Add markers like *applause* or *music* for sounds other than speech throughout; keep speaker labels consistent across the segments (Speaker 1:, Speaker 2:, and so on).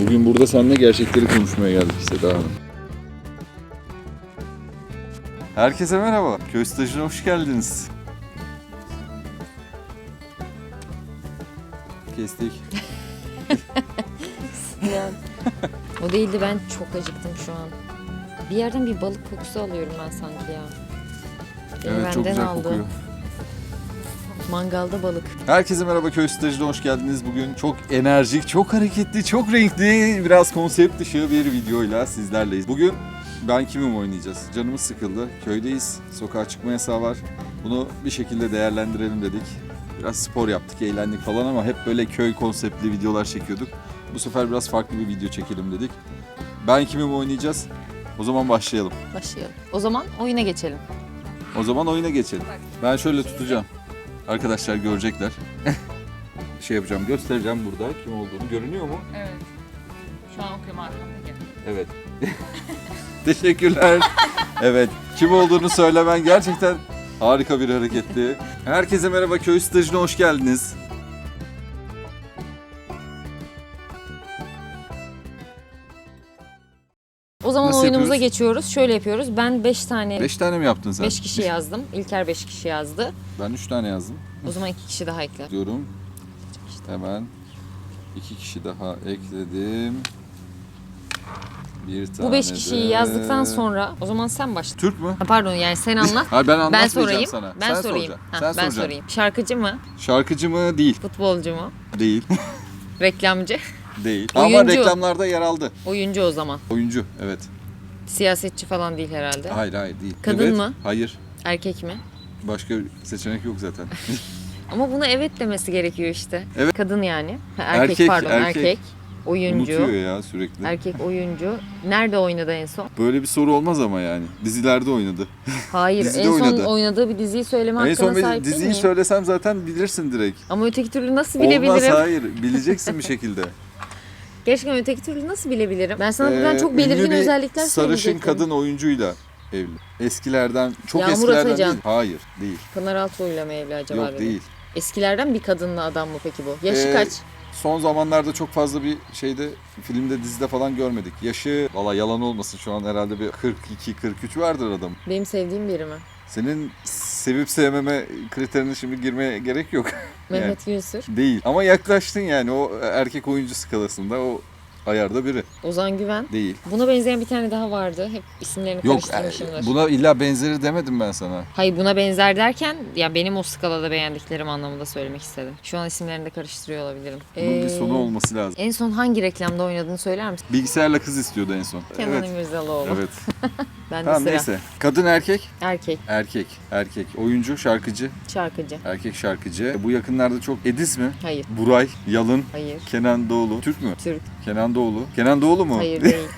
Speaker 1: Bugün burada seninle gerçekleri konuşmaya geldik Seda Hanım. Herkese merhaba. Köy stajına hoş geldiniz. Kestik. *laughs*
Speaker 2: O değildi ben çok acıktım şu an. Bir yerden bir balık kokusu alıyorum ben sanki ya.
Speaker 1: Evet çok güzel
Speaker 2: aldı.
Speaker 1: kokuyor.
Speaker 2: Mangalda balık.
Speaker 1: Herkese merhaba Köy Stajı'na hoş geldiniz. Bugün çok enerjik, çok hareketli, çok renkli, biraz konsept dışı bir videoyla sizlerleyiz. Bugün ben kimim oynayacağız. Canımız sıkıldı. Köydeyiz. Sokağa çıkma yasağı var. Bunu bir şekilde değerlendirelim dedik. Biraz spor yaptık, eğlendik falan ama hep böyle köy konseptli videolar çekiyorduk. Bu sefer biraz farklı bir video çekelim dedik. Ben kimim oynayacağız. O zaman başlayalım.
Speaker 2: Başlayalım. O zaman oyuna geçelim.
Speaker 1: O zaman oyuna geçelim. Ben şöyle tutacağım. Arkadaşlar görecekler. *laughs* şey yapacağım, göstereceğim burada kim olduğunu. Görünüyor mu?
Speaker 3: Evet. Şu an okuyorum arkamdaki.
Speaker 1: Evet. *laughs* Teşekkürler. evet, kim olduğunu söylemen gerçekten harika bir hareketti. Herkese merhaba, köy stajına hoş geldiniz.
Speaker 2: O zaman
Speaker 1: Nasıl
Speaker 2: oyunumuza
Speaker 1: yapıyoruz?
Speaker 2: geçiyoruz. Şöyle yapıyoruz. Ben 5 tane
Speaker 1: Beş tane mi yaptın sen?
Speaker 2: 5 kişi yazdım. İlker 5 kişi yazdı.
Speaker 1: Ben üç tane yazdım.
Speaker 2: O zaman 2 kişi daha ekle.
Speaker 1: Diyorum. Hemen iki kişi daha ekledim. Bir tane
Speaker 2: Bu 5
Speaker 1: de-
Speaker 2: kişiyi yazdıktan sonra o zaman sen başla.
Speaker 1: Türk mü?
Speaker 2: Ha, Pardon yani sen anlat.
Speaker 1: Hayır ben
Speaker 2: ben
Speaker 1: anlatmayacağım
Speaker 2: sorayım.
Speaker 1: sana.
Speaker 2: Ben
Speaker 1: Sen
Speaker 2: sorayım.
Speaker 1: soracaksın.
Speaker 2: Ha,
Speaker 1: Sen
Speaker 2: ben
Speaker 1: soracaksın.
Speaker 2: sorayım. Şarkıcı mı?
Speaker 1: Şarkıcı mı? Değil.
Speaker 2: Futbolcu mu?
Speaker 1: Değil.
Speaker 2: Reklamcı? *laughs*
Speaker 1: Değil. Ama
Speaker 2: Oyuncu.
Speaker 1: reklamlarda yer aldı.
Speaker 2: Oyuncu o zaman.
Speaker 1: Oyuncu evet.
Speaker 2: Siyasetçi falan değil herhalde.
Speaker 1: Hayır hayır değil.
Speaker 2: Kadın
Speaker 1: evet,
Speaker 2: mı?
Speaker 1: Hayır.
Speaker 2: Erkek mi?
Speaker 1: Başka seçenek yok zaten. *laughs*
Speaker 2: Ama buna evet demesi gerekiyor işte.
Speaker 1: Evet.
Speaker 2: Kadın yani. Ha, erkek,
Speaker 1: Erkek,
Speaker 2: pardon
Speaker 1: erkek.
Speaker 2: erkek. Oyuncu.
Speaker 1: Unutuyor ya sürekli.
Speaker 2: Erkek oyuncu. Nerede oynadı en son?
Speaker 1: Böyle bir soru olmaz ama yani. Dizilerde oynadı.
Speaker 2: Hayır.
Speaker 1: Dizide
Speaker 2: en son
Speaker 1: oynadı.
Speaker 2: oynadığı bir diziyi söyleme
Speaker 1: en
Speaker 2: hakkına
Speaker 1: son bir
Speaker 2: sahip değil
Speaker 1: diziyi
Speaker 2: miyim?
Speaker 1: söylesem zaten bilirsin direkt.
Speaker 2: Ama öteki türlü nasıl
Speaker 1: Olmaz
Speaker 2: bilebilirim?
Speaker 1: hayır. Bileceksin bir *laughs* şekilde.
Speaker 2: Gerçekten öteki türlü nasıl bilebilirim? Ben sana buradan
Speaker 1: Ee,
Speaker 2: çok belirgin özellikler
Speaker 1: Sarışın
Speaker 2: söyleyecektim.
Speaker 1: kadın oyuncuyla evli. Eskilerden, çok
Speaker 2: Yağmur
Speaker 1: eskilerden
Speaker 2: Atacan.
Speaker 1: değil. Hayır, değil.
Speaker 2: Pınar Altuğ'yla mı evli acaba?
Speaker 1: Yok
Speaker 2: dedi?
Speaker 1: değil.
Speaker 2: Eskilerden bir kadınla adam mı peki bu? Yaşı
Speaker 1: Ee,
Speaker 2: kaç?
Speaker 1: Son zamanlarda çok fazla bir şeyde filmde dizide falan görmedik. Yaşı valla yalan olmasın şu an herhalde bir 42-43 vardır adam.
Speaker 2: Benim sevdiğim biri mi?
Speaker 1: Senin sevip sevmeme kriterine şimdi girmeye gerek yok.
Speaker 2: Mehmet Günsür.
Speaker 1: Değil. Ama yaklaştın yani o erkek oyuncu skalasında o ayarda biri.
Speaker 2: Ozan Güven.
Speaker 1: Değil.
Speaker 2: Buna benzeyen bir tane daha vardı. Hep isimlerini
Speaker 1: Yok
Speaker 2: karıştırmışımdır.
Speaker 1: e, buna illa benzeri demedim ben sana.
Speaker 2: Hayır buna benzer derken ya benim o skalada beğendiklerim anlamında söylemek istedim. Şu an isimlerini de karıştırıyor olabilirim.
Speaker 1: Bunun bir
Speaker 2: Ee,
Speaker 1: sonu olması lazım.
Speaker 2: En son hangi reklamda oynadığını söyler misin?
Speaker 1: Bilgisayarla kız istiyordu en son.
Speaker 2: Kenan
Speaker 1: evet.
Speaker 2: İmirzalıoğlu.
Speaker 1: Evet. *laughs*
Speaker 2: Ben de
Speaker 1: Tamam
Speaker 2: sıra.
Speaker 1: neyse. Kadın erkek?
Speaker 2: Erkek,
Speaker 1: Erkek. Erkek. Oyuncu, şarkıcı.
Speaker 2: şarkıcı.
Speaker 1: Erkek şarkıcı. Bu yakınlarda çok Ediz mi?
Speaker 2: Hayır,
Speaker 1: Buray, Yalın,
Speaker 2: hayır.
Speaker 1: Kenan Doğulu. Türk mü?
Speaker 2: Türk,
Speaker 1: Kenan Doğulu. Kenan Doğulu mu?
Speaker 2: hayır değil.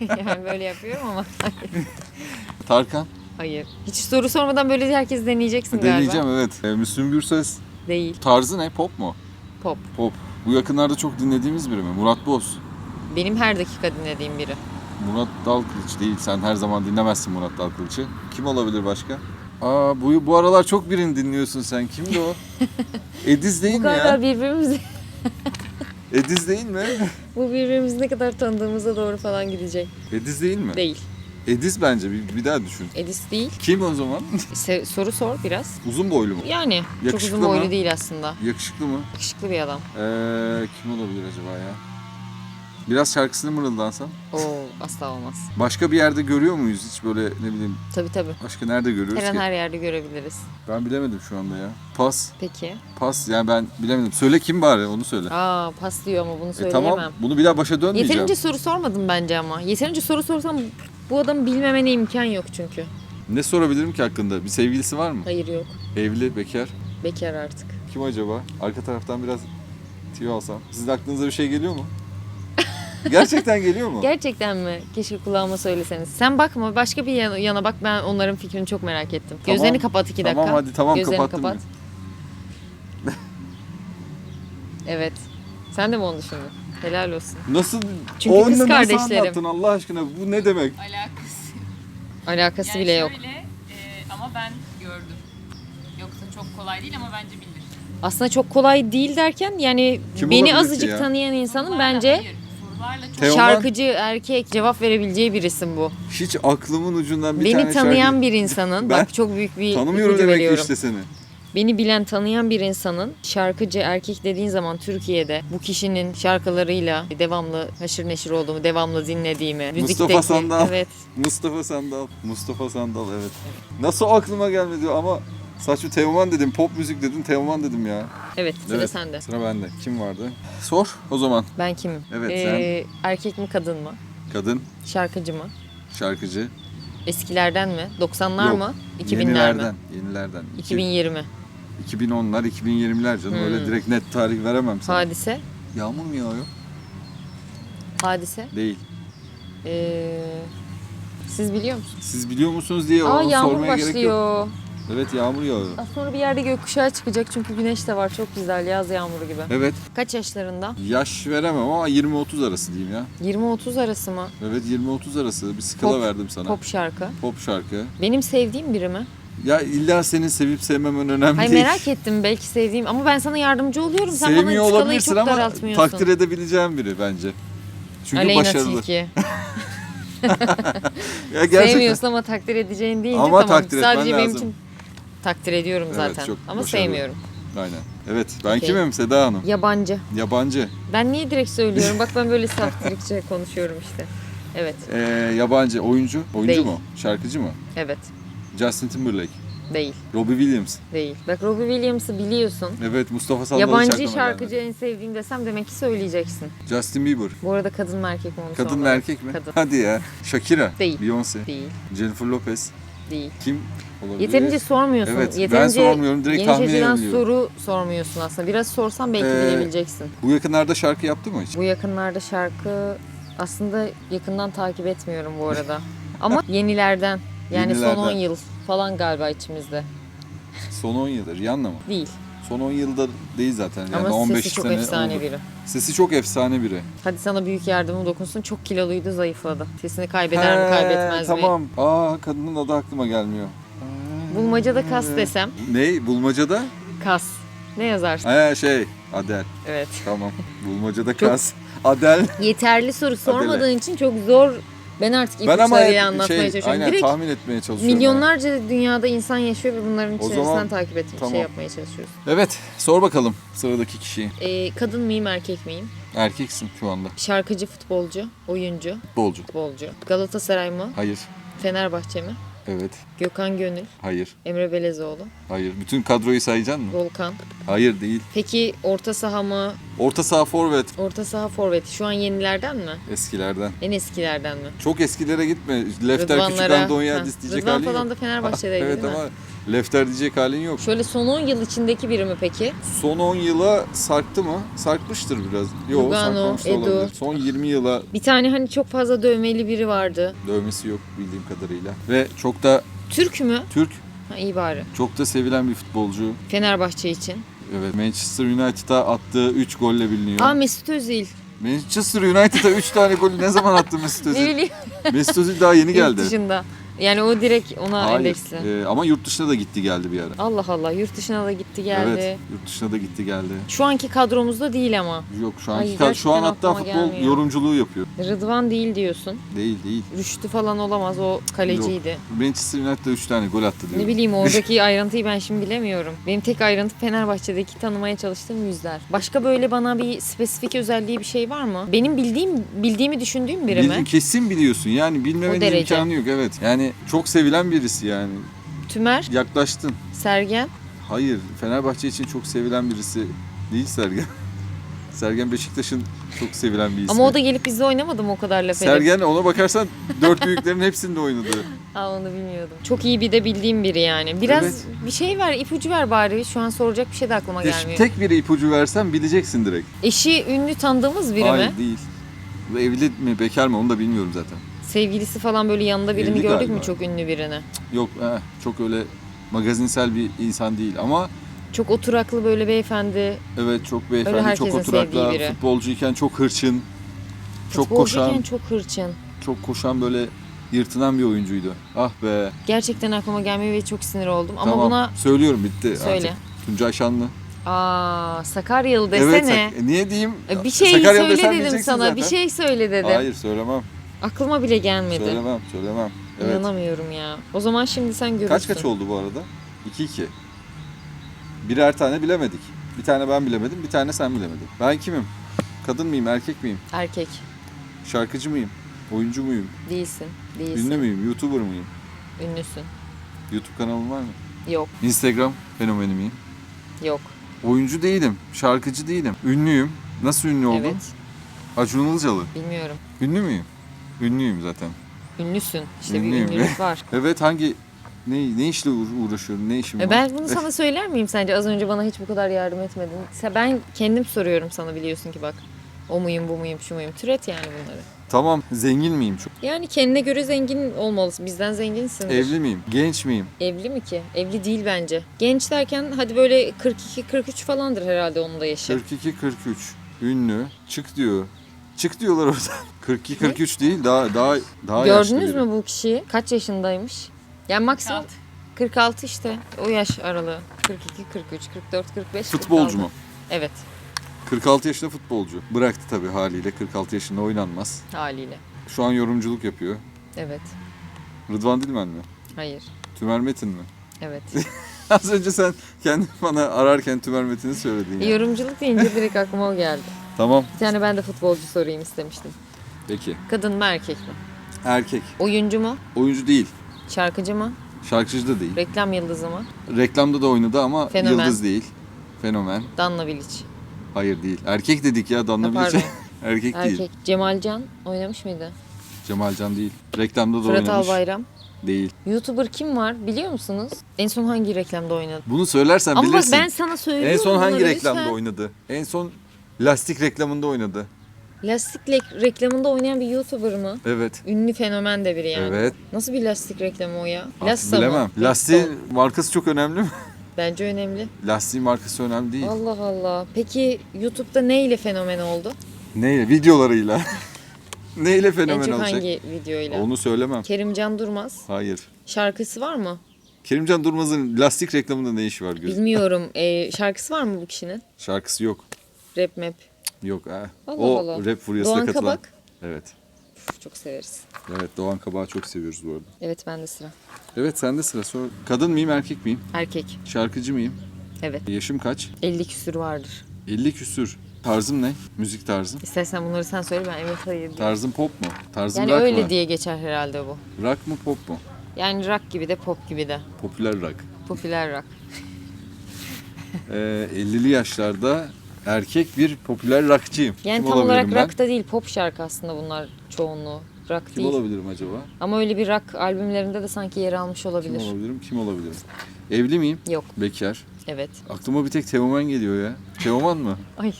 Speaker 2: *laughs* yani böyle yapıyorum ama hayır. *laughs*
Speaker 1: Tarkan.
Speaker 2: Hayır. Hiç soru sormadan böyle herkes deneyeceksin
Speaker 1: Deneyeceğim
Speaker 2: galiba.
Speaker 1: evet. Ee, Müslüm Gürses.
Speaker 2: Değil.
Speaker 1: Tarzı ne? Pop mu?
Speaker 2: Pop.
Speaker 1: Pop. Bu yakınlarda çok dinlediğimiz biri mi? Murat Boz.
Speaker 2: Benim her dakika dinlediğim biri.
Speaker 1: Murat Dalkılıç değil. Sen her zaman dinlemezsin Murat Dalkılıç'ı. Kim olabilir başka? Aa bu, bu aralar çok birini dinliyorsun sen. Kimdi o? *laughs* Ediz değil
Speaker 2: Bu
Speaker 1: mi
Speaker 2: kadar
Speaker 1: ya?
Speaker 2: birbirimizi,
Speaker 1: Ediz değil mi? *laughs*
Speaker 2: bu birbirimizi ne kadar tanıdığımıza doğru falan gidecek.
Speaker 1: Ediz değil mi?
Speaker 2: Değil.
Speaker 1: Ediz bence. Bir, bir daha düşün.
Speaker 2: Edis değil.
Speaker 1: Kim o zaman? *laughs*
Speaker 2: Se- soru sor biraz.
Speaker 1: Uzun boylu mu?
Speaker 2: Yani çok
Speaker 1: Yakışıklı
Speaker 2: uzun boylu
Speaker 1: mı?
Speaker 2: değil aslında.
Speaker 1: Yakışıklı mı?
Speaker 2: Yakışıklı bir adam.
Speaker 1: Ee, kim olabilir acaba ya? Biraz şarkısını mırıldansan.
Speaker 2: Oo asla olmaz.
Speaker 1: Başka bir yerde görüyor muyuz hiç böyle ne bileyim
Speaker 2: Tabii tabii.
Speaker 1: başka nerede görüyoruz
Speaker 2: Her an
Speaker 1: ki?
Speaker 2: her yerde görebiliriz.
Speaker 1: Ben bilemedim şu anda ya. Pas,
Speaker 2: Peki.
Speaker 1: pas yani ben bilemedim. Söyle kim bari onu söyle.
Speaker 2: Aa pas diyor ama bunu
Speaker 1: E
Speaker 2: söyleyemem.
Speaker 1: tamam bunu bir daha başa dönmeyeceğim.
Speaker 2: Yeterince soru sormadım bence ama. Yeterince soru sorsam bu adamı bilmemene imkan yok çünkü.
Speaker 1: Ne sorabilirim ki hakkında? Bir sevgilisi var mı?
Speaker 2: Hayır yok.
Speaker 1: Evli, bekar.
Speaker 2: Bekar artık.
Speaker 1: Kim acaba? Arka taraftan biraz tüyo alsam. Sizin aklınıza bir şey geliyor mu? Gerçekten geliyor mu?
Speaker 2: Gerçekten mi? Keşke kulağıma söyleseniz. Sen bakma başka bir yana, yana bak ben onların fikrini çok merak ettim.
Speaker 1: Tamam.
Speaker 2: Gözlerini kapat iki dakika.
Speaker 1: Tamam hadi tamam
Speaker 2: Gözlerini
Speaker 1: kapattım.
Speaker 2: kapat. *laughs* evet. Sen de mi onu düşündün? Helal olsun.
Speaker 1: Nasıl?
Speaker 2: Çünkü
Speaker 1: o
Speaker 2: kız
Speaker 1: anda nasıl
Speaker 2: kardeşlerim.
Speaker 1: anlattın Allah aşkına? Bu ne demek?
Speaker 3: Alakası.
Speaker 2: Alakası
Speaker 3: Yani
Speaker 2: bile yok.
Speaker 3: şöyle e, ama ben gördüm. Yoksa çok kolay değil ama bence bilir.
Speaker 2: Aslında çok kolay değil derken yani
Speaker 1: Kim
Speaker 2: beni azıcık
Speaker 1: ya?
Speaker 2: tanıyan insanın
Speaker 3: da-
Speaker 2: bence
Speaker 3: Hayır,
Speaker 1: Teoman-
Speaker 2: Şarkıcı erkek cevap verebileceği bir isim bu.
Speaker 1: Hiç aklımın ucundan bir
Speaker 2: Beni
Speaker 1: tane
Speaker 2: tanıyan
Speaker 1: şarkı...
Speaker 2: bir insanın, *laughs*
Speaker 1: Ben
Speaker 2: bak çok büyük bir
Speaker 1: Tanımıyorum demek
Speaker 2: veriyorum.
Speaker 1: işte seni.
Speaker 2: Beni bilen, tanıyan bir insanın şarkıcı erkek dediğin zaman Türkiye'de bu kişinin şarkılarıyla devamlı haşır neşir olduğumu, devamlı dinlediğimi,
Speaker 1: Mustafa
Speaker 2: müzikteki-
Speaker 1: Sandal.
Speaker 2: Evet.
Speaker 1: Mustafa Sandal. Mustafa Sandal evet. Nasıl aklıma gelmedi ama saçma Teoman dedim, pop müzik dedim, Teoman dedim ya.
Speaker 2: Evet, sıra
Speaker 1: Evet.
Speaker 2: sende.
Speaker 1: Sıra bende. Kim vardı? Sor o zaman.
Speaker 2: Ben kimim?
Speaker 1: Evet,
Speaker 2: Ee, Erkek mi, kadın mı?
Speaker 1: Kadın,
Speaker 2: Şarkıcı mı?
Speaker 1: şarkıcı.
Speaker 2: Eskilerden mi? 90'lar
Speaker 1: Yok,
Speaker 2: mı? 2000'ler
Speaker 1: Yenilerden.
Speaker 2: mi?
Speaker 1: Yenilerden.
Speaker 2: 2020.
Speaker 1: 2010'lar, 2020'ler canım. Öyle
Speaker 2: Hmm.
Speaker 1: direkt net tarih veremem sana.
Speaker 2: Hadise.
Speaker 1: Yağmur mu yağıyor?
Speaker 2: Hadise.
Speaker 1: Değil.
Speaker 2: Ee, siz biliyor musunuz?
Speaker 1: Siz biliyor musunuz diye
Speaker 2: Aa
Speaker 1: onu
Speaker 2: yağmur
Speaker 1: sormaya gerek yok.
Speaker 2: başlıyor.
Speaker 1: Evet yağmur yağıyor.
Speaker 2: Az sonra bir yerde gökkuşağı çıkacak çünkü güneş de var. Çok güzel yaz yağmuru gibi.
Speaker 1: Evet.
Speaker 2: Kaç yaşlarında?
Speaker 1: Yaş veremem ama 20-30 arası diyeyim ya.
Speaker 2: 20-30 arası mı?
Speaker 1: Evet 20-30 arası bir skala
Speaker 2: Pop-
Speaker 1: verdim sana.
Speaker 2: Pop şarkı.
Speaker 1: Pop şarkı.
Speaker 2: Benim sevdiğim biri mi?
Speaker 1: Ya illa senin sevip sevmemen önemli
Speaker 2: Hayır
Speaker 1: değil.
Speaker 2: merak ettim belki sevdiğim ama ben sana yardımcı oluyorum. Sen bana
Speaker 1: Sevmiyor
Speaker 2: skalayı
Speaker 1: olabilirsin
Speaker 2: çok
Speaker 1: ama
Speaker 2: daraltmıyorsun.
Speaker 1: takdir edebileceğim biri bence. Çünkü
Speaker 2: Aleyna
Speaker 1: başarılı.
Speaker 2: Tilki. *laughs*
Speaker 1: Ya gerçekten.
Speaker 2: Sevmiyorsun ama takdir edeceğin deyince
Speaker 1: Ama
Speaker 2: tamam.
Speaker 1: takdir
Speaker 2: Sadece benim
Speaker 1: lazım.
Speaker 2: için takdir ediyorum
Speaker 1: Evet,
Speaker 2: zaten.
Speaker 1: çok
Speaker 2: ama
Speaker 1: başarılı.
Speaker 2: sevmiyorum.
Speaker 1: Aynen. Evet. Ben
Speaker 2: Okey.
Speaker 1: kimim? Seda Hanım.
Speaker 2: Yabancı.
Speaker 1: Yabancı.
Speaker 2: Ben niye direkt söylüyorum? *laughs* Bak ben böyle saftirikçe konuşuyorum işte. Evet,
Speaker 1: Ee, yabancı. Oyuncu. Oyuncu
Speaker 2: Değil.
Speaker 1: mu? Şarkıcı mı?
Speaker 2: evet.
Speaker 1: Justin Timberlake.
Speaker 2: Değil,
Speaker 1: Robbie Williams.
Speaker 2: değil. Bak Robbie Williams'ı biliyorsun.
Speaker 1: Evet Mustafa Sandal hiç
Speaker 2: Yabancı şarkıcı
Speaker 1: gelmedi.
Speaker 2: en sevdiğim desem demek ki söyleyeceksin.
Speaker 1: Justin Bieber.
Speaker 2: Bu arada kadın mı erkek mi onu
Speaker 1: Kadın mı erkek mi?
Speaker 2: Kadın.
Speaker 1: Hadi ya. Shakira.
Speaker 2: Değil.
Speaker 1: Beyoncé.
Speaker 2: Değil,
Speaker 1: Jennifer Lopez.
Speaker 2: Değil.
Speaker 1: Kim olabilir?
Speaker 2: Yeterince sormuyorsun.
Speaker 1: Evet, ben
Speaker 2: Yeterince
Speaker 1: sormuyorum, direkt tahmin edebiliyorum.
Speaker 2: soru sormuyorsun aslında. Biraz sorsan belki
Speaker 1: Ee,
Speaker 2: bilebileceksin.
Speaker 1: Bu yakınlarda şarkı yaptı mı hiç?
Speaker 2: Bu yakınlarda şarkı aslında yakından takip etmiyorum bu arada. *laughs* Ama yenilerden. Yani son
Speaker 1: Yenilerden.
Speaker 2: 10 yıl falan galiba içimizde.
Speaker 1: Son 10 yıldır. Rihanna mı?
Speaker 2: Değil.
Speaker 1: Son 10 yılda değil zaten. Yani
Speaker 2: Ama
Speaker 1: 15
Speaker 2: sesi çok
Speaker 1: sene
Speaker 2: efsane
Speaker 1: oldu.
Speaker 2: biri.
Speaker 1: Sesi çok efsane biri.
Speaker 2: Hadi sana büyük yardımı dokunsun. Çok kiloluydu, zayıfladı. Sesini kaybeder mi,
Speaker 1: He,
Speaker 2: kaybetmez mi?
Speaker 1: Tamam. Aa kadının adı aklıma gelmiyor.
Speaker 2: Bulmacada kas desem.
Speaker 1: Ne? Bulmacada?
Speaker 2: Kas. Ne yazarsın?
Speaker 1: He şey. Adel.
Speaker 2: Evet.
Speaker 1: Tamam. *laughs* Bulmacada kas. Adel.
Speaker 2: Yeterli soru sormadığın için çok zor. Ben artık
Speaker 1: Ben ama
Speaker 2: ipuçlarıyla
Speaker 1: hep
Speaker 2: anlatmaya
Speaker 1: şey,
Speaker 2: çalışıyorum.
Speaker 1: aynen
Speaker 2: Direkt
Speaker 1: tahmin etmeye çalışıyorum.
Speaker 2: milyonlarca dünyada insan yaşıyor ve bunların
Speaker 1: O
Speaker 2: içerisinden
Speaker 1: zaman-
Speaker 2: takip etmek,
Speaker 1: tamam.
Speaker 2: şey yapmaya çalışıyoruz.
Speaker 1: Evet. Sor bakalım sıradaki kişiyi.
Speaker 2: Ee, kadın mıyım, erkek miyim?
Speaker 1: Erkeksin şu anda.
Speaker 2: Şarkıcı, futbolcu, oyuncu,
Speaker 1: Futbolcu.
Speaker 2: futbolcu. Galatasaray mı?
Speaker 1: Hayır.
Speaker 2: Fenerbahçe mi?
Speaker 1: Evet.
Speaker 2: Gökhan Gönül,
Speaker 1: Hayır.
Speaker 2: Emre Belezoğlu,
Speaker 1: Hayır. Bütün kadroyu sayacaksın mı?
Speaker 2: Volkan.
Speaker 1: Hayır değil.
Speaker 2: Peki orta saha mı?
Speaker 1: Orta saha forvet.
Speaker 2: Orta saha forveti. Şu an yenilerden mi?
Speaker 1: Eskilerden.
Speaker 2: En eskilerden mi?
Speaker 1: Çok eskilere gitme. Lefter
Speaker 2: Rıdvanlara.
Speaker 1: Küçük
Speaker 2: Ha,
Speaker 1: Andonyadis diyecek
Speaker 2: Rıdvan falan
Speaker 1: yok.
Speaker 2: da Fenerbahçe'deydi *laughs*
Speaker 1: evet
Speaker 2: değil mi?
Speaker 1: ama Lefter diyecek halin yok.
Speaker 2: Şöyle son 10 yıl içindeki biri mi peki?
Speaker 1: Son 10 yıla sarktı mı? Sarkmıştır biraz. Yok
Speaker 2: Lugano,
Speaker 1: sarkmamış da olabilir. Son 20 yıla
Speaker 2: Bir tane hani çok fazla dövmeli biri vardı.
Speaker 1: dövmesi yok bildiğim kadarıyla. Ve çok da
Speaker 2: Türk mü?
Speaker 1: Türk,
Speaker 2: Ha, iyi bari.
Speaker 1: çok da sevilen bir futbolcu.
Speaker 2: Fenerbahçe için.
Speaker 1: Evet Manchester United'a attığı 3 golle biliniyor.
Speaker 2: Aa Mesut Özil.
Speaker 1: Manchester United'a 3 tane golü ne zaman attı Mesut *laughs*
Speaker 2: Ne
Speaker 1: Özil?
Speaker 2: bileyim.
Speaker 1: Mesut Özil daha yeni
Speaker 2: Yurt
Speaker 1: geldi.
Speaker 2: dışında. Yani o direkt ona
Speaker 1: Hayır.
Speaker 2: endeksli.
Speaker 1: Ee, ama yurt dışına da gitti geldi bir ara.
Speaker 2: Allah Allah yurt dışına da gitti geldi.
Speaker 1: Evet, yurt dışına da gitti geldi.
Speaker 2: Şu anki kadromuzda değil ama.
Speaker 1: Yok şu
Speaker 2: Ay,
Speaker 1: an şu an
Speaker 2: gerçekten
Speaker 1: hatta
Speaker 2: aklıma
Speaker 1: futbol
Speaker 2: gelmiyor.
Speaker 1: yorumculuğu yapıyor.
Speaker 2: Rıdvan değil diyorsun.
Speaker 1: Değil değil.
Speaker 2: Rüştü falan olamaz o kaleciydi.
Speaker 1: Manchester United'da 3 tane gol attı diyor.
Speaker 2: Ne bileyim *laughs* oradaki ayrıntıyı ben şimdi bilemiyorum. Benim tek ayrıntı Fenerbahçe'deki tanımaya çalıştığım yüzler. Başka böyle bana bir spesifik özelliği bir şey var mı? Benim bildiğim, bildiğimi düşündüğüm biri mi?
Speaker 1: kesin biliyorsun yani bilmemenin
Speaker 2: O derece.
Speaker 1: imkanı yok evet. Yani çok sevilen birisi yani.
Speaker 2: Tümer,
Speaker 1: Yaklaştın.
Speaker 2: Sergen.
Speaker 1: Hayır Fenerbahçe için çok sevilen birisi değil Sergen. *laughs* Sergen Beşiktaş'ın çok sevilen bir ismi.
Speaker 2: Ama o da gelip bizde oynamadı mı o kadar laf edip?
Speaker 1: Sergen ona bakarsan dört büyüklerin hepsinde oynadı. *laughs*
Speaker 2: Aa onu bilmiyordum. Çok iyi bir de bildiğim biri yani. Biraz
Speaker 1: Evet.
Speaker 2: bir şey ver, ipucu ver bari. Şu an soracak bir şey de aklıma
Speaker 1: Te-
Speaker 2: gelmiyor.
Speaker 1: Tek bir ipucu versen bileceksin direkt.
Speaker 2: Eşi ünlü tanıdığımız biri
Speaker 1: Hayır
Speaker 2: mi?
Speaker 1: değil. Bu Evli mi bekar mı onu da bilmiyorum zaten.
Speaker 2: Sevgilisi falan böyle yanında birini
Speaker 1: Evli
Speaker 2: gördük
Speaker 1: galiba.
Speaker 2: mü çok ünlü birini?
Speaker 1: Yok eh, çok öyle magazinsel bir insan değil ama
Speaker 2: Çok oturaklı böyle beyefendi.
Speaker 1: evet çok beyefendi, çok
Speaker 2: herkesin
Speaker 1: oturaklı,
Speaker 2: biri.
Speaker 1: futbolcuyken çok hırçın, çok
Speaker 2: Futbolcuyken
Speaker 1: koşan,
Speaker 2: çok hırçın.
Speaker 1: çok koşan böyle yırtınan bir oyuncuydu. Ah be.
Speaker 2: Gerçekten aklıma gelmiyor ve çok sinir oldum. Ama
Speaker 1: tamam.
Speaker 2: buna
Speaker 1: Söylüyorum bitti
Speaker 2: söyle.
Speaker 1: artık. Tuncay Şanlı.
Speaker 2: Aa Sakaryalı
Speaker 1: Evet.
Speaker 2: desene.
Speaker 1: Sak- niye diyeyim?
Speaker 2: E, bir şey
Speaker 1: Sakaryalı
Speaker 2: söyle
Speaker 1: desem
Speaker 2: dedim
Speaker 1: diyeceksin
Speaker 2: sana.
Speaker 1: zaten.
Speaker 2: Bir şey söyle dedim.
Speaker 1: Hayır söylemem.
Speaker 2: Aklıma bile gelmedi.
Speaker 1: Söylemem. Söylemem. Evet.
Speaker 2: İnanamıyorum ya. O zaman şimdi sen görürsün.
Speaker 1: Kaç kaç oldu bu arada? 2-2. Birer tane bilemedik. Bir tane ben bilemedim, bir tane sen bilemedin. Ben kimim? Kadın mıyım, erkek miyim?
Speaker 2: Erkek.
Speaker 1: Şarkıcı mıyım? Oyuncu muyum?
Speaker 2: Değilsin. Değilsin.
Speaker 1: Ünlü müyüm? YouTuber mıyım?
Speaker 2: Ünlüsün.
Speaker 1: YouTube kanalım var mı?
Speaker 2: Yok.
Speaker 1: Instagram fenomeni miyim?
Speaker 2: Yok.
Speaker 1: Oyuncu değilim, şarkıcı değilim. Ünlüyüm. Nasıl ünlü oldum?
Speaker 2: Evet.
Speaker 1: Acun Ilıcalı.
Speaker 2: Bilmiyorum.
Speaker 1: Ünlü müyüm? Ünlüyüm zaten.
Speaker 2: Ünlüsün. İşte
Speaker 1: Ünlüyüm.
Speaker 2: bir ünlülük var. *laughs*
Speaker 1: Evet hangi ne ne işle uğra- uğraşıyorum? Ne işim var?
Speaker 2: E ben bunu *laughs* sana söyler miyim sence? Az önce bana hiç bu kadar yardım etmedin. Ben kendim soruyorum sana biliyorsun ki bak. O muyum, bu muyum, şu muyum? Türet yani bunları.
Speaker 1: Tamam, zengin miyim çok?
Speaker 2: Yani kendine göre zengin olmalısın. Bizden zenginsindir.
Speaker 1: Evli miyim? Genç miyim?
Speaker 2: Evli mi ki? Evli değil bence. Genç derken hadi böyle 42-43 falandır herhalde onun da yaşı.
Speaker 1: 42 43. Ünlü. Çık diyor. Çık diyorlar oradan. *laughs* 42 43 değil, daha daha daha yaşlı
Speaker 2: Gördünüz
Speaker 1: biri.
Speaker 2: mü bu kişiyi? Kaç yaşındaymış? Yani maksimum 46 işte. O yaş aralığı. 42, 43, 44, 45.
Speaker 1: Futbolcu
Speaker 2: 46.
Speaker 1: mu?
Speaker 2: Evet
Speaker 1: 46 yaşında futbolcu. Bıraktı tabii haliyle. 46 yaşında oynanmaz.
Speaker 2: haliyle.
Speaker 1: Şu an yorumculuk yapıyor.
Speaker 2: Evet.
Speaker 1: Rıdvan Dilmen mi?
Speaker 2: Hayır.
Speaker 1: Tümer Metin mi?
Speaker 2: Evet. *laughs*
Speaker 1: Az önce sen kendi bana ararken Tümer Metin'i söyledin ya.
Speaker 2: Yorumculuk deyince direkt aklıma o geldi.
Speaker 1: Tamam.
Speaker 2: Bir tane ben de futbolcu sorayım istemiştim.
Speaker 1: Peki.
Speaker 2: Kadın mı erkek mi?
Speaker 1: Erkek.
Speaker 2: Oyuncu mu?
Speaker 1: Oyuncu değil.
Speaker 2: Şarkıcı mı?
Speaker 1: Şarkıcı da değil.
Speaker 2: Reklam yıldızı mı?
Speaker 1: Reklamda da oynadı ama
Speaker 2: Fenomen.
Speaker 1: yıldız değil. Fenomen.
Speaker 2: Danla Bilic.
Speaker 1: Hayır değil. Erkek dedik ya Danla
Speaker 2: Ha,
Speaker 1: Bilic.
Speaker 2: pardon. *laughs*
Speaker 1: Erkek değil.
Speaker 2: Erkek. Cemalcan oynamış mıydı?
Speaker 1: Cemalcan değil. Reklamda da
Speaker 2: Fırat
Speaker 1: oynamış.
Speaker 2: Albayram.
Speaker 1: Değil.
Speaker 2: YouTuber kim var biliyor musunuz? En son hangi reklamda oynadı?
Speaker 1: Bunu söylersen
Speaker 2: Ama bak
Speaker 1: bilirsin.
Speaker 2: ben sana söylüyorum.
Speaker 1: en son hangi
Speaker 2: bunları,
Speaker 1: reklamda
Speaker 2: lütfen.
Speaker 1: oynadı? En son lastik reklamında oynadı.
Speaker 2: Lastik le- reklamında oynayan bir YouTuber mı?
Speaker 1: Evet.
Speaker 2: Ünlü fenomen de biri yani.
Speaker 1: Evet.
Speaker 2: Nasıl bir lastik reklamı o ya?
Speaker 1: Artık
Speaker 2: Lassa mı?
Speaker 1: bilemem.
Speaker 2: Lassa
Speaker 1: Lastiğin
Speaker 2: mı?
Speaker 1: markası çok önemli mi?
Speaker 2: Bence önemli.
Speaker 1: Lastiğin markası önemli değil.
Speaker 2: Allah Allah. Peki YouTube'da ne ile fenomen oldu?
Speaker 1: Neyle? Videolarıyla. *laughs* Neyle
Speaker 2: en
Speaker 1: fenomen
Speaker 2: çok
Speaker 1: olacak?
Speaker 2: hangi videoyla?
Speaker 1: Onu söylemem.
Speaker 2: Kerimcan Durmaz.
Speaker 1: Hayır.
Speaker 2: Şarkısı var mı?
Speaker 1: Kerimcan Durmaz'ın lastik reklamında ne işi var gözüm?
Speaker 2: Bilmiyorum. Ee, *laughs* şarkısı var mı bu kişinin?
Speaker 1: Şarkısı yok.
Speaker 2: Rap map.
Speaker 1: Yok ha.
Speaker 2: Allah
Speaker 1: o
Speaker 2: Allah.
Speaker 1: rap furyasına
Speaker 2: Doğan
Speaker 1: katılan.
Speaker 2: Kabak.
Speaker 1: Evet.
Speaker 2: Uf, çok severiz.
Speaker 1: Evet Doğan Kabak'ı çok seviyoruz bu arada.
Speaker 2: Evet bende sıra.
Speaker 1: Evet sende sıra sor. Kadın mıyım erkek miyim?
Speaker 2: Erkek.
Speaker 1: Şarkıcı mıyım?
Speaker 2: Evet.
Speaker 1: Yaşım kaç?
Speaker 2: 50 küsür vardır.
Speaker 1: 50 küsür. Tarzım ne? Müzik tarzım.
Speaker 2: İstersen bunları sen söyle ben evet hayır diyeyim.
Speaker 1: Tarzım pop mu? Tarzım
Speaker 2: Yani
Speaker 1: rock
Speaker 2: öyle
Speaker 1: mı?
Speaker 2: diye geçer herhalde bu.
Speaker 1: Rock mu pop mu?
Speaker 2: Yani rock gibi de pop gibi de.
Speaker 1: Popüler rock.
Speaker 2: Popüler rock.
Speaker 1: Ee, 50'li yaşlarda erkek bir popüler rockçıyım.
Speaker 2: Yani
Speaker 1: Kim
Speaker 2: tam olarak
Speaker 1: ben?
Speaker 2: rock da değil pop şarkı aslında bunlar çoğunluğu. Rock
Speaker 1: Kim
Speaker 2: değil.
Speaker 1: olabilirim acaba?
Speaker 2: Ama öyle bir rock albümlerinde de sanki yer almış
Speaker 1: Kim
Speaker 2: olabilir.
Speaker 1: olabilirim? Kim olabilirim? Evli miyim?
Speaker 2: Yok.
Speaker 1: Bekar.
Speaker 2: Evet.
Speaker 1: Aklıma bir tek Teoman geliyor ya. Teoman mı? *laughs*
Speaker 2: Hayır.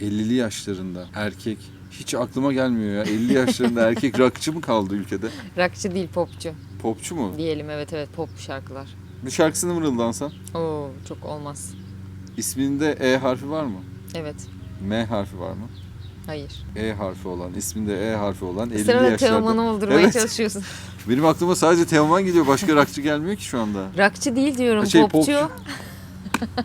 Speaker 1: 50'li yaşlarında erkek. Hiç aklıma gelmiyor ya. 50 yaşlarında erkek rockçı mı kaldı ülkede?
Speaker 2: Rockçı değil popçu.
Speaker 1: Popçu mu?
Speaker 2: Diyelim evet evet pop şarkılar.
Speaker 1: Bir şarkısını mırıldansan.
Speaker 2: Oo çok olmaz.
Speaker 1: İsminde E harfi var mı?
Speaker 2: Evet.
Speaker 1: M harfi var mı?
Speaker 2: Hayır.
Speaker 1: E harfi olan, isminde E harfi olan 50
Speaker 2: Sırada
Speaker 1: yaşlarda.
Speaker 2: Teoman'ı oldurmaya
Speaker 1: Evet.
Speaker 2: çalışıyorsun. *laughs*
Speaker 1: Benim aklıma sadece Teoman geliyor. Başka rockçı gelmiyor ki şu anda.
Speaker 2: Rockçı değil diyorum
Speaker 1: Şey,
Speaker 2: popçu.
Speaker 1: popçu. *laughs*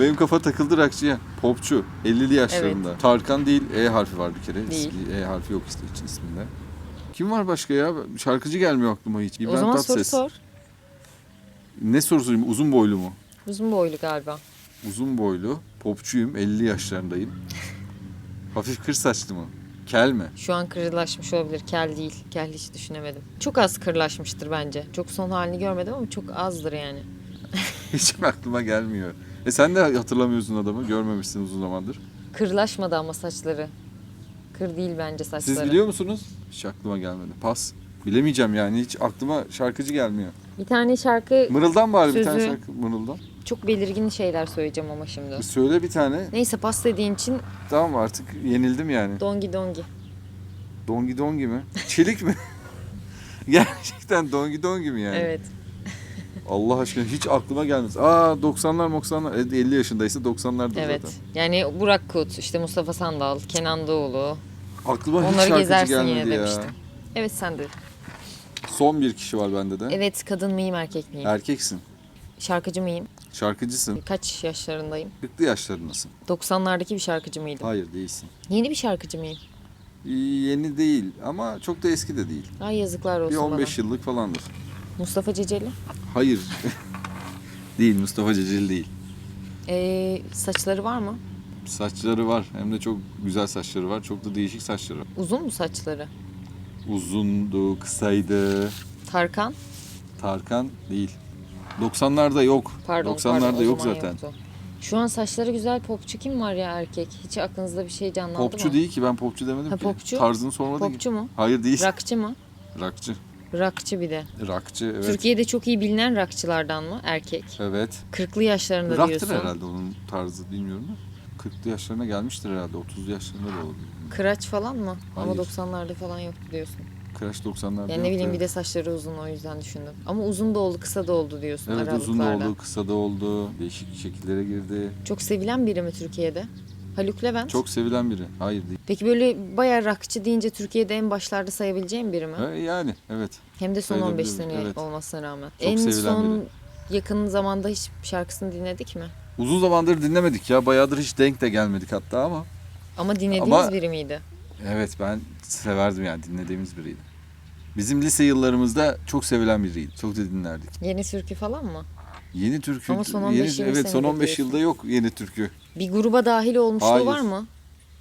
Speaker 1: Benim kafa takıldı rockçıya. Popçu. 50'li yaşlarında. Tarkan değil. E harfi var bir kere.
Speaker 2: Değil.
Speaker 1: E harfi yok işte için isminde. Kim var başka ya? Şarkıcı gelmiyor aklıma hiç.
Speaker 2: o
Speaker 1: İbrahim
Speaker 2: zaman soru
Speaker 1: Tatlıses.
Speaker 2: sor.
Speaker 1: Ne sorusuyum? Uzun boylu mu?
Speaker 2: Uzun boylu galiba.
Speaker 1: Uzun boylu. Popçuyum. 50 yaşlarındayım. Hafif kır saçlı mı? Kel mi?
Speaker 2: Şu an kırlaşmış olabilir. Kel değil. Kel hiç düşünemedim. Çok az kırlaşmıştır bence. Çok son halini görmedim ama çok azdır yani. *laughs*
Speaker 1: Hiç mi aklıma gelmiyor? E sen de hatırlamıyorsun adamı. Görmemişsin uzun zamandır.
Speaker 2: Kırlaşmadı ama saçları. Kır değil bence saçları.
Speaker 1: Siz biliyor musunuz? Hiç aklıma gelmedi. Pas. Bilemeyeceğim yani. Hiç aklıma şarkıcı gelmiyor.
Speaker 2: Bir tane şarkı
Speaker 1: Mırıldan bari bir tane
Speaker 2: Sözü-
Speaker 1: şarkı. Mırıldan.
Speaker 2: Çok belirgin şeyler söyleyeceğim ama şimdi.
Speaker 1: Bir söyle bir tane.
Speaker 2: Neyse pas dediğin için
Speaker 1: Tamam artık yenildim yani.
Speaker 2: dongi dongi.
Speaker 1: Dongi dongi mi? Çelik mi? *laughs* Gerçekten dongi dongi mi yani?
Speaker 2: Evet.
Speaker 1: Allah aşkına hiç aklıma gelmez. Aa 90'lar 90'lar. Evet, 50 yaşındaysa 90'lardır
Speaker 2: Evet.
Speaker 1: zaten.
Speaker 2: Yani Burak Kut, işte Mustafa Sandal, Kenan Doğulu.
Speaker 1: Aklıma hiç
Speaker 2: Onları
Speaker 1: şarkıcı
Speaker 2: gezersin
Speaker 1: gelmedi ya.
Speaker 2: demiştim. Evet sen de.
Speaker 1: Son bir kişi var bende de.
Speaker 2: Evet kadın mıyım erkek miyim?
Speaker 1: Erkeksin.
Speaker 2: Şarkıcı mıyım?
Speaker 1: Şarkıcısın.
Speaker 2: Kaç yaşlarındayım?
Speaker 1: 40'lı yaşlarındasın.
Speaker 2: 90'lardaki bir şarkıcı mıydım?
Speaker 1: Hayır değilsin.
Speaker 2: Yeni bir şarkıcı mıyım?
Speaker 1: Yeni değil ama çok da eski de değil.
Speaker 2: Ay yazıklar olsun
Speaker 1: Bir
Speaker 2: bana.
Speaker 1: 15 yıllık falandır.
Speaker 2: Mustafa Ceceli.
Speaker 1: Hayır. *laughs* değil Mustafa Ceceli değil.
Speaker 2: Ee, saçları var mı?
Speaker 1: Saçları var. Hem de çok güzel saçları var. Çok da değişik saçları. var.
Speaker 2: Uzun mu saçları?
Speaker 1: Uzundu, kısaydı.
Speaker 2: Tarkan?
Speaker 1: Tarkan değil. 90'larda yok.
Speaker 2: Pardon
Speaker 1: 90'larda
Speaker 2: pardon, o
Speaker 1: yok
Speaker 2: zaman
Speaker 1: zaten.
Speaker 2: yoktu. Şu an saçları güzel popçu kim var ya erkek? Hiç aklınızda bir şey canlandı
Speaker 1: Popçu
Speaker 2: mı?
Speaker 1: değil ki ben popçu demedim
Speaker 2: Ha,
Speaker 1: ki.
Speaker 2: popçu.
Speaker 1: Tarzını sormadın ki.
Speaker 2: Popçu mu?
Speaker 1: Hayır değil.
Speaker 2: Rakçı mı?
Speaker 1: Rakçı.
Speaker 2: Rakçı bir de.
Speaker 1: Rakçı evet.
Speaker 2: Türkiye'de çok iyi bilinen rakçılardan mı? Erkek.
Speaker 1: Evet.
Speaker 2: Kırklı yaşlarında
Speaker 1: Raktır
Speaker 2: diyorsun.
Speaker 1: herhalde onun tarzı bilmiyorum da. 40'lı yaşlarına gelmiştir herhalde. 30'lu yaşlarında da olabilir.
Speaker 2: Kıraç falan mı? Ama
Speaker 1: Hayır.
Speaker 2: 90'larda falan yoktu diyorsun.
Speaker 1: Crash 90'larda
Speaker 2: Yani ne bileyim bir de saçları uzun o yüzden düşündüm. Ama uzun da oldu kısa da oldu diyorsun
Speaker 1: Evet uzun da oldu, kısa da oldu. Değişik şekillere girdi.
Speaker 2: Çok sevilen biri mi Türkiye'de? Haluk Levent.
Speaker 1: Çok sevilen biri. Hayır değil.
Speaker 2: Peki böyle bayağı rakçı deyince Türkiye'de en başlarda sayabileceğim biri mi?
Speaker 1: Ha, yani evet.
Speaker 2: Hem de son 15
Speaker 1: Sayılabilir,
Speaker 2: sene
Speaker 1: evet.
Speaker 2: olmasına rağmen.
Speaker 1: Çok
Speaker 2: en
Speaker 1: sevilen
Speaker 2: son
Speaker 1: biri.
Speaker 2: yakın zamanda hiç şarkısını dinledik mi?
Speaker 1: Uzun zamandır dinlemedik ya. Bayağıdır hiç denk de gelmedik hatta ama.
Speaker 2: Ama dinlediğiniz
Speaker 1: Ama-
Speaker 2: biri miydi?
Speaker 1: Evet ben severdim yani dinlediğimiz biriydi. Bizim lise yıllarımızda çok sevilen biriydi. Çok da dinlerdik.
Speaker 2: Yeni türkü falan mı?
Speaker 1: Yeni türkü.
Speaker 2: Ama son
Speaker 1: yeni,
Speaker 2: 15 yirmi
Speaker 1: Evet son
Speaker 2: senedir
Speaker 1: 15
Speaker 2: diyorsun.
Speaker 1: yılda yok yeni türkü.
Speaker 2: Bir gruba dahil olmuşluğu
Speaker 1: Hayır.
Speaker 2: var mı?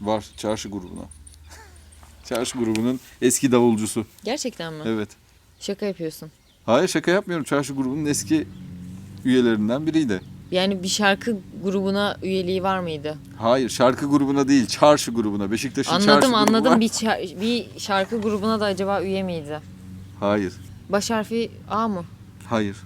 Speaker 1: Var çarşı grubuna. *laughs* çarşı grubunun eski davulcusu.
Speaker 2: Gerçekten mi?
Speaker 1: Evet.
Speaker 2: Şaka yapıyorsun.
Speaker 1: Hayır şaka yapmıyorum. Çarşı grubunun eski üyelerinden biriydi.
Speaker 2: Yani bir şarkı grubuna üyeliği var mıydı?
Speaker 1: Hayır şarkı grubuna değil çarşı grubuna. Beşiktaş'ın çarşı
Speaker 2: Anladım
Speaker 1: grubu
Speaker 2: anladım. Bir, bir şarkı grubuna da acaba üye miydi?
Speaker 1: Hayır.
Speaker 2: Baş harfi A mı?
Speaker 1: Hayır.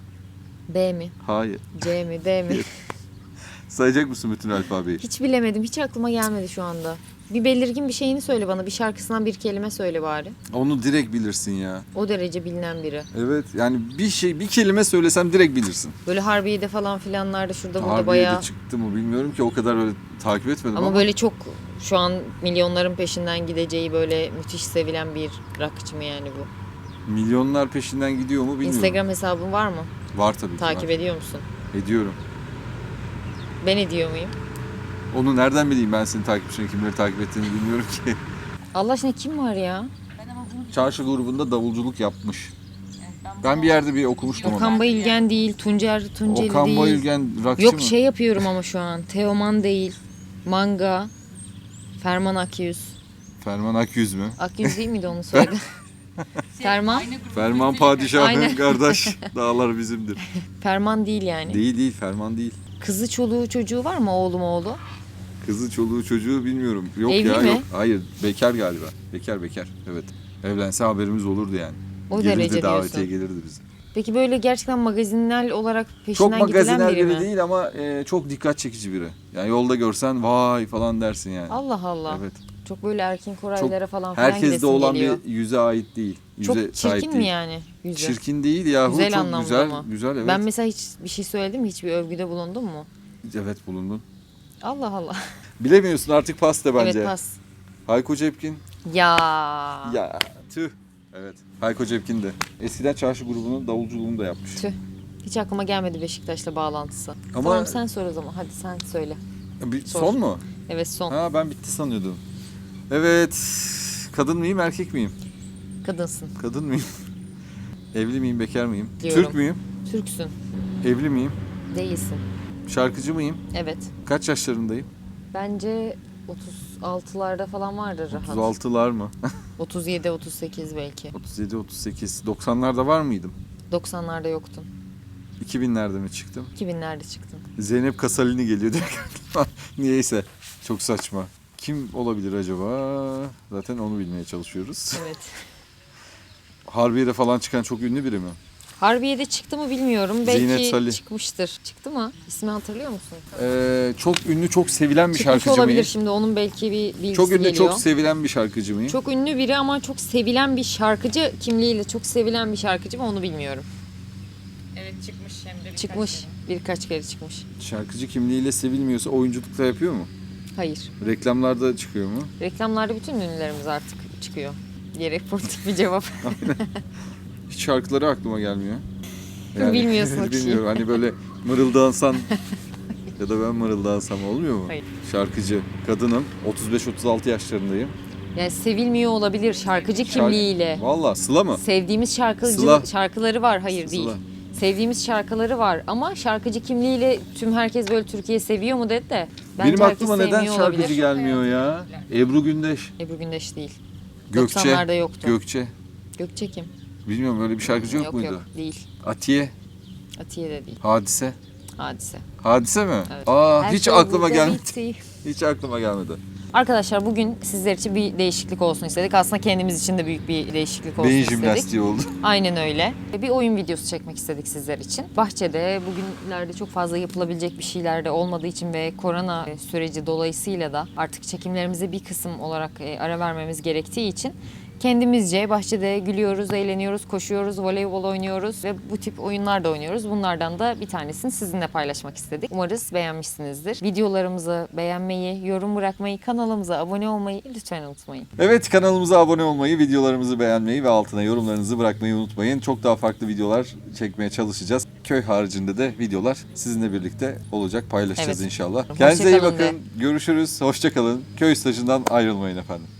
Speaker 2: B mi?
Speaker 1: Hayır.
Speaker 2: C mi? D mi? *laughs*
Speaker 1: Sayacak mısın bütün alfabeyi?
Speaker 2: Hiç bilemedim. Hiç aklıma gelmedi şu anda. Bir belirgin bir şeyini söyle bana. Bir şarkısından bir kelime söyle bari.
Speaker 1: Onu direkt bilirsin ya.
Speaker 2: O derece bilinen biri.
Speaker 1: Evet yani bir şey bir kelime söylesem direkt bilirsin.
Speaker 2: Böyle Harbiye'de falan filanlarda şurada burada
Speaker 1: Harbiye'de
Speaker 2: bayağı.
Speaker 1: çıktı mı bilmiyorum ki o kadar öyle takip etmedim ama,
Speaker 2: Ama böyle çok şu an milyonların peşinden gideceği böyle müthiş sevilen bir rockçı mı yani bu?
Speaker 1: milyonlar peşinden gidiyor mu bilmiyorum.
Speaker 2: Instagram hesabın var mı?
Speaker 1: Var tabii ki.
Speaker 2: Takip
Speaker 1: var.
Speaker 2: ediyor musun?
Speaker 1: Ediyorum.
Speaker 2: Ben ediyor muyum?
Speaker 1: Onu nereden bileyim ben senin takipçini kimleri takip ettiğini bilmiyorum ki. *laughs*
Speaker 2: Allah aşkına kim var ya?
Speaker 3: Ben ama bunu
Speaker 1: Çarşı grubunda davulculuk yapmış.
Speaker 3: Ben,
Speaker 1: bir yerde bir okumuştum onu.
Speaker 2: Okan Bayülgen değil, Tuncer Tunceli
Speaker 1: Okan
Speaker 2: değil.
Speaker 1: Bayülgen rockçı
Speaker 2: Yok
Speaker 1: mı?
Speaker 2: şey yapıyorum ama şu an. Teoman değil. Manga. Ferman Akyüz.
Speaker 1: Ferman Akyüz mü?
Speaker 2: Akyüz değil miydi onu söyledi? *laughs* *laughs*
Speaker 3: Şey,
Speaker 2: Ferman?
Speaker 3: aynı grubu
Speaker 1: Ferman
Speaker 3: ya.
Speaker 1: Padişah'ın
Speaker 2: Aynen.
Speaker 1: kardeş. Dağlar bizimdir.
Speaker 2: Ferman değil yani.
Speaker 1: Değil değil Ferman değil.
Speaker 2: Kızı çoluğu çocuğu var mı oğlum oğlu?
Speaker 1: Kızı çoluğu çocuğu bilmiyorum. Yok
Speaker 2: Evli
Speaker 1: ya
Speaker 2: mi?
Speaker 1: yok. Hayır bekar galiba. Bekar bekar. Evet. Evlense haberimiz olurdu yani.
Speaker 2: O
Speaker 1: gelirdi
Speaker 2: derece
Speaker 1: davetiye
Speaker 2: diyorsun.
Speaker 1: gelirdi bize.
Speaker 2: Peki böyle gerçekten magazinel olarak
Speaker 1: Çok
Speaker 2: peşinden gidilen
Speaker 1: magazinel
Speaker 2: biri
Speaker 1: biri
Speaker 2: mi?
Speaker 1: değil ama e, çok dikkat çekici biri. Yani yolda görsen vay falan dersin yani.
Speaker 2: Allah Allah.
Speaker 1: Evet.
Speaker 2: Çok böyle erkin koraylara falan filan
Speaker 1: Herkeste
Speaker 2: gidesin
Speaker 1: olan
Speaker 2: geliyor.
Speaker 1: bir yüze ait değil. Yüze
Speaker 2: Çok
Speaker 1: sahip
Speaker 2: çirkin
Speaker 1: değil.
Speaker 2: mi yani yüzü?
Speaker 1: Çirkin değil yahu
Speaker 2: Güzel
Speaker 1: çok
Speaker 2: anlamda
Speaker 1: güzel.
Speaker 2: mı?
Speaker 1: Güzel evet.
Speaker 2: Ben mesela hiç bir şey söyledim mi? Hiçbir övgüde bulundum mu?
Speaker 1: Evet bulundun.
Speaker 2: Allah Allah.
Speaker 1: Bilemiyorsun artık pas de bence.
Speaker 2: Evet pas.
Speaker 1: Hayko Cepkin.
Speaker 2: Ya.
Speaker 1: Ya tüh. Evet. Hayko Cepkin de. Eskiden çarşı grubunun davulculuğunu da yapmış.
Speaker 2: Tüh. Hiç aklıma gelmedi Beşiktaş'la bağlantısı.
Speaker 1: Ama-
Speaker 2: Tamam sen sor o zaman. Hadi sen söyle.
Speaker 1: Bir,
Speaker 2: Sor.
Speaker 1: son mu?
Speaker 2: Evet son.
Speaker 1: Ha ben bitti sanıyordum. Evet. Kadın mıyım erkek miyim?
Speaker 2: Kadınsın.
Speaker 1: Kadın mıyım? *laughs* Evli miyim bekar mıyım?
Speaker 2: Diyorum.
Speaker 1: Türk müyüm?
Speaker 2: Türksün.
Speaker 1: Evli miyim?
Speaker 2: Değilsin.
Speaker 1: Şarkıcı mıyım?
Speaker 2: Evet.
Speaker 1: Kaç yaşlarındayım?
Speaker 2: Bence 36'larda falan vardır rahat.
Speaker 1: 36'lar mı? *laughs*
Speaker 2: 37 38 belki.
Speaker 1: 37, 38. 90'larda var mıydım?
Speaker 2: 90'larda yoktun.
Speaker 1: 2000'lerde mi çıktım?
Speaker 2: 2000'lerde çıktın.
Speaker 1: Zeynep Kasalini geliyor. *laughs* Niyeyse. Çok saçma. Kim olabilir acaba? Zaten onu bilmeye çalışıyoruz.
Speaker 2: Evet. *laughs*
Speaker 1: Harbiye'de falan çıkan çok ünlü biri mi?
Speaker 2: Harbiye'de çıktı mı bilmiyorum. Belki
Speaker 1: Zeynep Salih.
Speaker 2: çıkmıştır. Çıktı mı? İsmi hatırlıyor musun?
Speaker 1: Ee, çok ünlü, çok sevilen bir
Speaker 2: Çıkmış
Speaker 1: şarkıcı
Speaker 2: olabilir
Speaker 1: mıyım?
Speaker 2: şimdi. Onun belki bir bilgisi
Speaker 1: Çok ünlü,
Speaker 2: geliyor.
Speaker 1: çok sevilen bir şarkıcı mıyım?
Speaker 2: Çok ünlü biri ama çok sevilen bir şarkıcı kimliğiyle çok sevilen bir şarkıcı mı onu bilmiyorum.
Speaker 3: Evet çıkmış hem de birkaç
Speaker 2: Çıkmış.
Speaker 3: sene.
Speaker 2: Birkaç kere çıkmış.
Speaker 1: Şarkıcı kimliğiyle sevilmiyorsa oyunculukta yapıyor mu?
Speaker 2: Hayır.
Speaker 1: Reklamlarda çıkıyor mu?
Speaker 2: Reklamlarda bütün ünlülerimiz artık çıkıyor. Gerek *laughs* politik bir cevap.
Speaker 1: Hiç şarkıları aklıma gelmiyor.
Speaker 2: Bilmiyorsun *laughs* ki.
Speaker 1: Bilmiyorum. Hani böyle mırıldansan *laughs* ya da ben mırıldansam olmuyor mu?
Speaker 2: Hayır.
Speaker 1: Şarkıcı, kadınım. 35-36 yaşlarındayım.
Speaker 2: Yani sevilmiyor olabilir şarkıcı
Speaker 1: Şarkı-
Speaker 2: kimliğiyle.
Speaker 1: Valla Sıla mı?
Speaker 2: Sevdiğimiz şarkıcı
Speaker 1: Sıla.
Speaker 2: şarkıları var. Hayır değil.
Speaker 1: Sıla.
Speaker 2: Sevdiğimiz şarkıları var ama şarkıcı kimliğiyle tüm herkes böyle Türkiye seviyor mu dedi de. Bence
Speaker 1: Benim
Speaker 2: herkes
Speaker 1: aklıma neden
Speaker 2: sevmiyor
Speaker 1: şarkıcı
Speaker 2: olabilir.
Speaker 1: gelmiyor ya? Ebru Gündeş,
Speaker 2: Ebru Gündeş değil.
Speaker 1: Gökçe,
Speaker 2: 90'larda yoktu.
Speaker 1: Gökçe.
Speaker 2: Gökçe kim?
Speaker 1: Bilmiyorum öyle bir şarkıcı yok, muydu?
Speaker 2: yok değil.
Speaker 1: Atiye,
Speaker 2: Atiye de değil.
Speaker 1: Hadise.
Speaker 2: Hadise.
Speaker 1: Hadise mi?
Speaker 2: Evet.
Speaker 1: Aa
Speaker 2: Her
Speaker 1: hiç
Speaker 2: şey
Speaker 1: aklıma
Speaker 2: burada
Speaker 1: gelmedi.
Speaker 2: bitti. *laughs*
Speaker 1: Hiç aklıma gelmedi.
Speaker 2: Arkadaşlar bugün sizler için bir değişiklik olsun istedik. Aslında kendimiz için de büyük bir değişiklik olsun
Speaker 1: Beyin
Speaker 2: istedik.
Speaker 1: jimnastiği oldu. *laughs*
Speaker 2: Aynen öyle. Bir oyun videosu çekmek istedik sizler için. Bahçede bugünlerde çok fazla yapılabilecek bir şeyler de olmadığı için ve korona süreci dolayısıyla da artık çekimlerimize bir kısım olarak e, ara vermemiz gerektiği için kendimizce bahçede gülüyoruz, eğleniyoruz, koşuyoruz, voleybol oynuyoruz ve bu tip oyunlar da oynuyoruz. Bunlardan da bir tanesini sizinle paylaşmak istedik. Umarız beğenmişsinizdir. Videolarımızı beğenmeyi, yorum bırakmayı, kanalımıza abone olmayı lütfen unutmayın.
Speaker 1: Evet kanalımıza abone olmayı, videolarımızı beğenmeyi ve altına yorumlarınızı bırakmayı unutmayın. Çok daha farklı videolar çekmeye çalışacağız. Köy haricinde de videolar sizinle birlikte olacak, paylaşacağız
Speaker 2: Evet.
Speaker 1: inşallah. Kendinize iyi bakın. Görüşürüz. Hoşçakalın. Köy stajından ayrılmayın efendim.